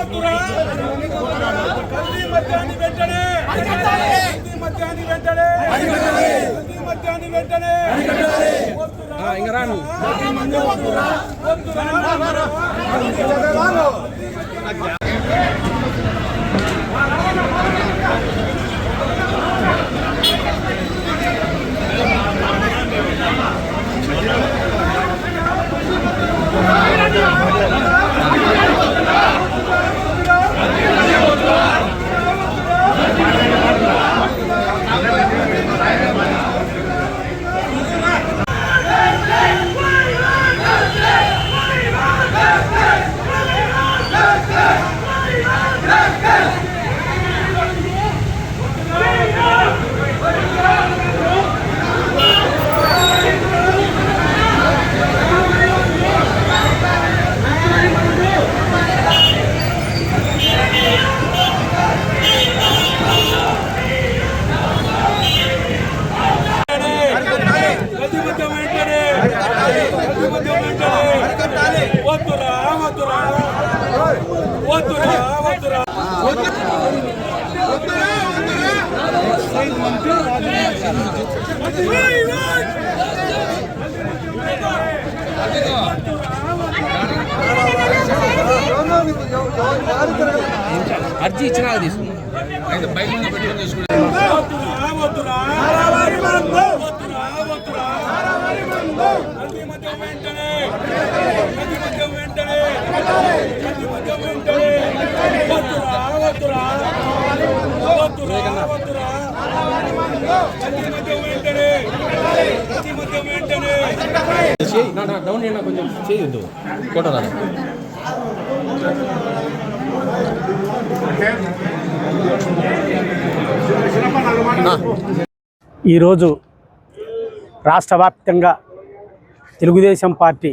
వద్దురా కల్తీ మద్యాన్ని వెంటనే. కల్తీ మద్యాన్ని వెంటనే. కల్తీ మద్యాన్ని వెంటనే. వద్దురా ఇంకా రాను. వద్దురా వద్దురా కల్తీ మద్యం వెంటనే కల్తీ మద్యం వెంటనే వద్దురా వద్దురా వద్దురా వద్దురా అర్జీ ఇచ్చినా తీసుకున్నాం వెంటనే డౌన్ కొంచెం చేయొద్దు ఫోటో రాదు ఈరోజు రాష్ట్ర వ్యాప్తంగా తెలుగుదేశం పార్టీ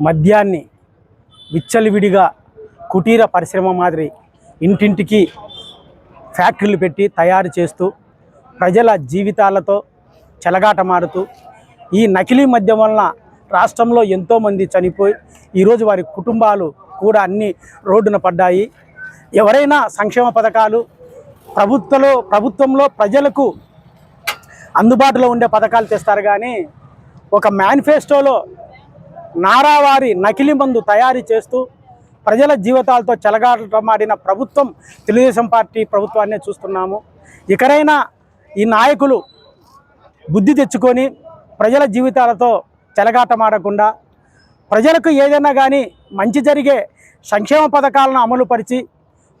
మద్యాన్ని విచ్చలివిడిగా కుటీర పరిశ్రమ మాదిరి ఇంటింటికి ఫ్యాక్టరీలు పెట్టి తయారు చేస్తూ ప్రజల జీవితాలతో చెలగాటమాడుతూ ఈ నకిలీ మద్యం వలన రాష్ట్రంలో ఎంతోమంది చనిపోయి ఈరోజు వారి కుటుంబాలు కూడా అన్ని రోడ్డున పడ్డాయి. ఎవరైనా సంక్షేమ పథకాలు ప్రభుత్వంలో ప్రభుత్వంలో ప్రజలకు అందుబాటులో ఉండే పథకాలు తెస్తారు కానీ ఒక మేనిఫెస్టోలో నారావారి నకిలీ మందు తయారీ చేస్తూ ప్రజల జీవితాలతో చెలగాటమాడిన ప్రభుత్వం తెలుగుదేశం పార్టీ ప్రభుత్వాన్నే చూస్తున్నాము. ఇకరైనా ఈ నాయకులు బుద్ధి తెచ్చుకొని ప్రజల జీవితాలతో చెలగాటమాడకుండా ప్రజలకు ఏదైనా కానీ మంచి జరిగే సంక్షేమ పథకాలను అమలుపరిచి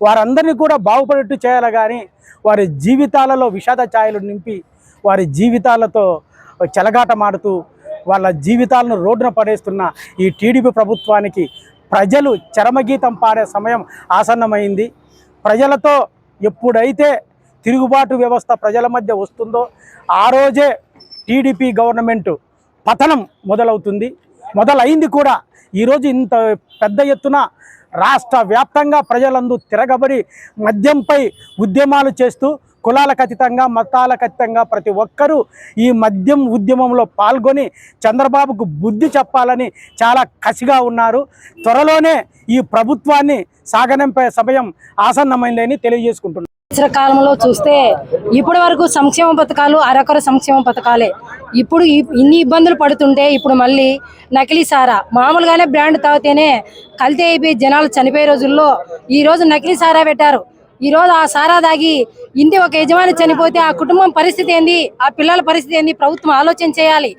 వారందరినీ కూడా బాగుపడేట్టు చేయాలి కానీ వారి జీవితాలలో విషాద ఛాయలు నింపి వారి జీవితాలతో చెలగాటమాడుతూ వాళ్ళ జీవితాలను రోడ్డున పడేస్తున్న ఈ టీడీపీ ప్రభుత్వానికి ప్రజలు చరమగీతం పాడే సమయం ఆసన్నమైంది. ప్రజలతో ఎప్పుడైతే తిరుగుబాటు వ్యవస్థ ప్రజల మధ్య వస్తుందో ఆ రోజే టీడీపీ గవర్నమెంట్ పతనం మొదలవుతుంది. మొదలైంది కూడా ఈరోజు ఇంత పెద్ద ఎత్తున రాష్ట్ర వ్యాప్తంగా ప్రజలందు తిరగబడి మద్యంపై ఉద్యమాలు చేస్తూ కులాలకు అతీతంగా మతాలకు అతీతంగా ప్రతి ఒక్కరూ ఈ మద్యం ఉద్యమంలో పాల్గొని చంద్రబాబుకు బుద్ధి చెప్పాలని చాలా కసిగా ఉన్నారు. త్వరలోనే ఈ ప్రభుత్వాన్ని సాగనంపే సమయం ఆసన్నమైందని తెలియజేసుకుంటున్నారు సంవత్సర కాలంలో చూస్తే ఇప్పటి వరకు సంక్షేమ పథకాలు అరకొర సంక్షేమ పథకాలే. ఇప్పుడు ఇన్ని ఇబ్బందులు పడుతుంటే ఇప్పుడు మళ్ళీ నకిలీ సారా. మామూలుగానే బ్రాండ్ తాగితేనే కల్తీ అయిపోయి జనాలు చనిపోయే రోజుల్లో ఈ రోజు నకిలీ సారా పెట్టారు. ఈ రోజు ఆ సారా దాగి ఇంటి ఒక యజమాని చనిపోతే ఆ కుటుంబం పరిస్థితి ఏంది? ఆ పిల్లల పరిస్థితి ఏంది? ప్రభుత్వం ఆలోచన చేయాలి.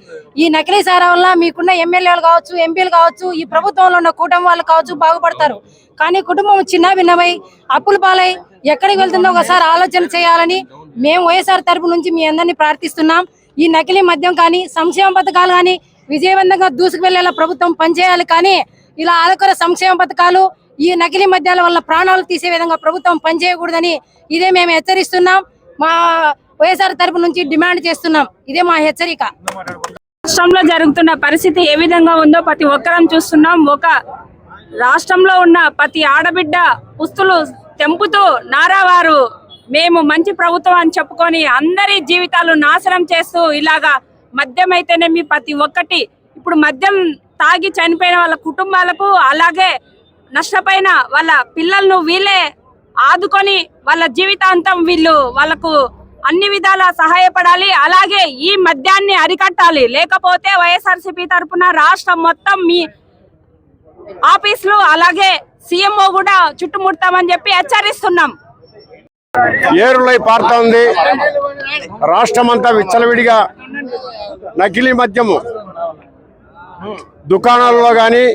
ఈ నకిలీ సారా వల్ల మీకున్న ఎమ్మెల్యేలు కావచ్చు ఎంపీలు కావచ్చు ఈ ప్రభుత్వంలో ఉన్న కూటమి వాళ్ళు కావచ్చు బాగుపడతారు. కానీ కుటుంబం చిన్న భిన్నమై అప్పుల పాలై ఎక్కడికి వెళ్తుందో ఒకసారి ఆలోచన చేయాలని మేము వైఎస్ఆర్ తరపు నుంచి మీ అందరినీ ప్రార్థిస్తున్నాం. ఈ నకిలీ మద్యం కానీ సంక్షేమ పథకాలు కానీ విజయవంతంగా దూసుకువెళ్ళేలా ప్రభుత్వం పనిచేయాలి కానీ ఇలా ఆలకర సంక్షేమ పథకాలు ఈ నకిలీ మద్యాల వల్ల ప్రాణాలు తీసే విధంగా ప్రభుత్వం పనిచేయకూడదని ఇదే మేము హెచ్చరిస్తున్నాం. మా వైఎస్ఆర్ తరపు నుంచి డిమాండ్ చేస్తున్నాం. ఇదే మా హెచ్చరిక. రాష్ట్రంలో జరుగుతున్న పరిస్థితి ఏ విధంగా ఉందో ప్రతి ఒక్కరం చూస్తున్నాం. ఒక రాష్ట్రంలో ఉన్న ప్రతి ఆడబిడ్డ పుస్తులు తెంపుతూ నారావారు మేము మంచి ప్రభుత్వం అని చెప్పుకొని అందరి జీవితాలు నాశనం చేస్తూ ఇలాగా మద్యం అయితేనేమి ప్రతి ఒక్కటి ఇప్పుడు మద్యం తాగి చనిపోయిన వాళ్ళ కుటుంబాలకు అలాగే నష్టపోయిన వాళ్ళ పిల్లలను వీళ్ళే ఆదుకొని వాళ్ళ జీవితాంతం వీళ్ళు వాళ్ళకు అన్ని విధాల సహాయపడాలి. అలాగే ఈ మద్యాన్ని అరికట్టాలి. లేకపోతే వైఎస్ఆర్సీపీ తరఫున రాష్ట్రం మొత్తం మీ ఆఫీసులు అలాగే సీఎంఓ కూడా చుట్టుముడతామని చెప్పి హెచ్చరిస్తున్నాం. ఏరులై పారుతోంది. రాష్ట్రమంతా విచ్చలవిడిగా నకిలీ మద్యము. దుకాణాల్లో కానీ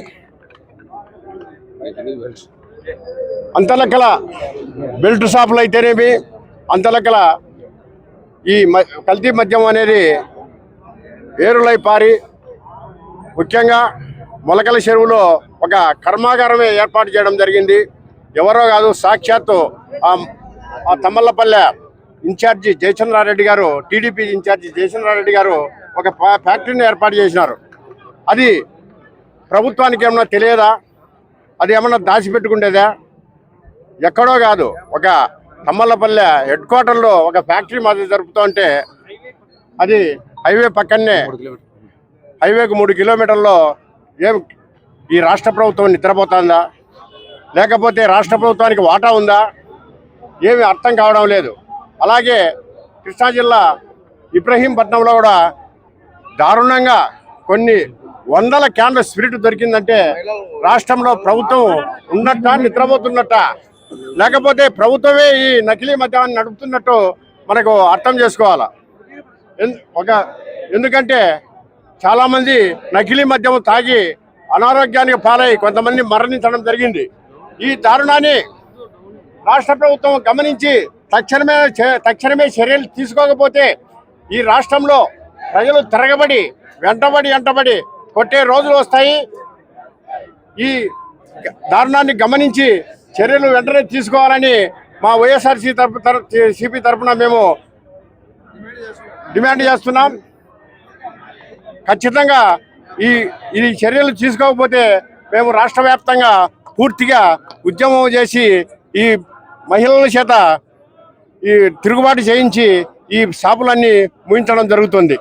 అంతలెక్కల బెల్ట్ షాపులు అయితేనేమి అంతలెక్కల ఈ కల్తీ మద్యం అనేది ఏరులై పారి ముఖ్యంగా మొలకల చెరువులో ఒక కర్మాగారమే ఏర్పాటు చేయడం జరిగింది. ఎవరో కాదు సాక్షాత్తు ఆ తమ్మల్లపల్లె ఇన్ఛార్జి జయచంద్రారెడ్డి గారు టీడీపీ ఇన్ఛార్జి జయచంద్రారెడ్డి గారు ఒక ఫ్యా- ఫ్యాక్టరీని ఏర్పాటు చేసినారు. అది ప్రభుత్వానికి ఏమన్నా తెలియదా? అది ఏమన్నా దాచిపెట్టుకుండేదా? ఎక్కడో కాదు ఒక తమ్మల్లపల్లె హెడ్ క్వార్టర్లో ఒక ఫ్యాక్టరీ మాది జరుపుతూ ఉంటే అది హైవే పక్కనే హైవేకు మూడు కిలోమీటర్లో ఏం ఈ రాష్ట్ర ప్రభుత్వం నిద్రపోతుందా? లేకపోతే రాష్ట్ర ప్రభుత్వానికి వాటా ఉందా? ఏమి అర్థం కావడం లేదు. అలాగే కృష్ణా జిల్లా ఇబ్రహీంపట్నంలో కూడా దారుణంగా కొన్ని వందల క్యాన్ల స్పిరిట్ దొరికిందంటే రాష్ట్రంలో ప్రభుత్వం ఉన్నట్ట నిద్రపోతున్నట్ట? లేకపోతే ప్రభుత్వమే ఈ నకిలీ మద్యాన్ని నడుపుతున్నట్టు మనకు అర్థం చేసుకోవాలి? ఎన్- ఒక ఎందుకంటే చాలామంది నకిలీ మద్యం తాగి అనారోగ్యానికి పాలై కొంతమంది మరణించడం జరిగింది. ఈ దారుణాన్ని రాష్ట్ర ప్రభుత్వం గమనించి తక్షణమే చే- తక్షణమే చర్యలు తీసుకోకపోతే ఈ రాష్ట్రంలో ప్రజలు తిరగబడి వెంటబడి వెంటబడి కొట్టే రోజులు వస్తాయి. ఈ దారుణాన్ని గమనించి చర్యలు వెంటనే తీసుకోవాలని మా వైఎస్ఆర్సీ తరపు తర సిపి తరఫున మేము డిమాండ్ చేస్తున్నాం. ఖచ్చితంగా ఈ ఈ చర్యలు తీసుకోకపోతే మేము రాష్ట్ర వ్యాప్తంగా పూర్తిగా ఉద్యమం చేసి ఈ మహిళల చేత ఈ తిరుగుబాటు చేయించి ఈ షాపులన్నీ ముయించడం జరుగుతుంది.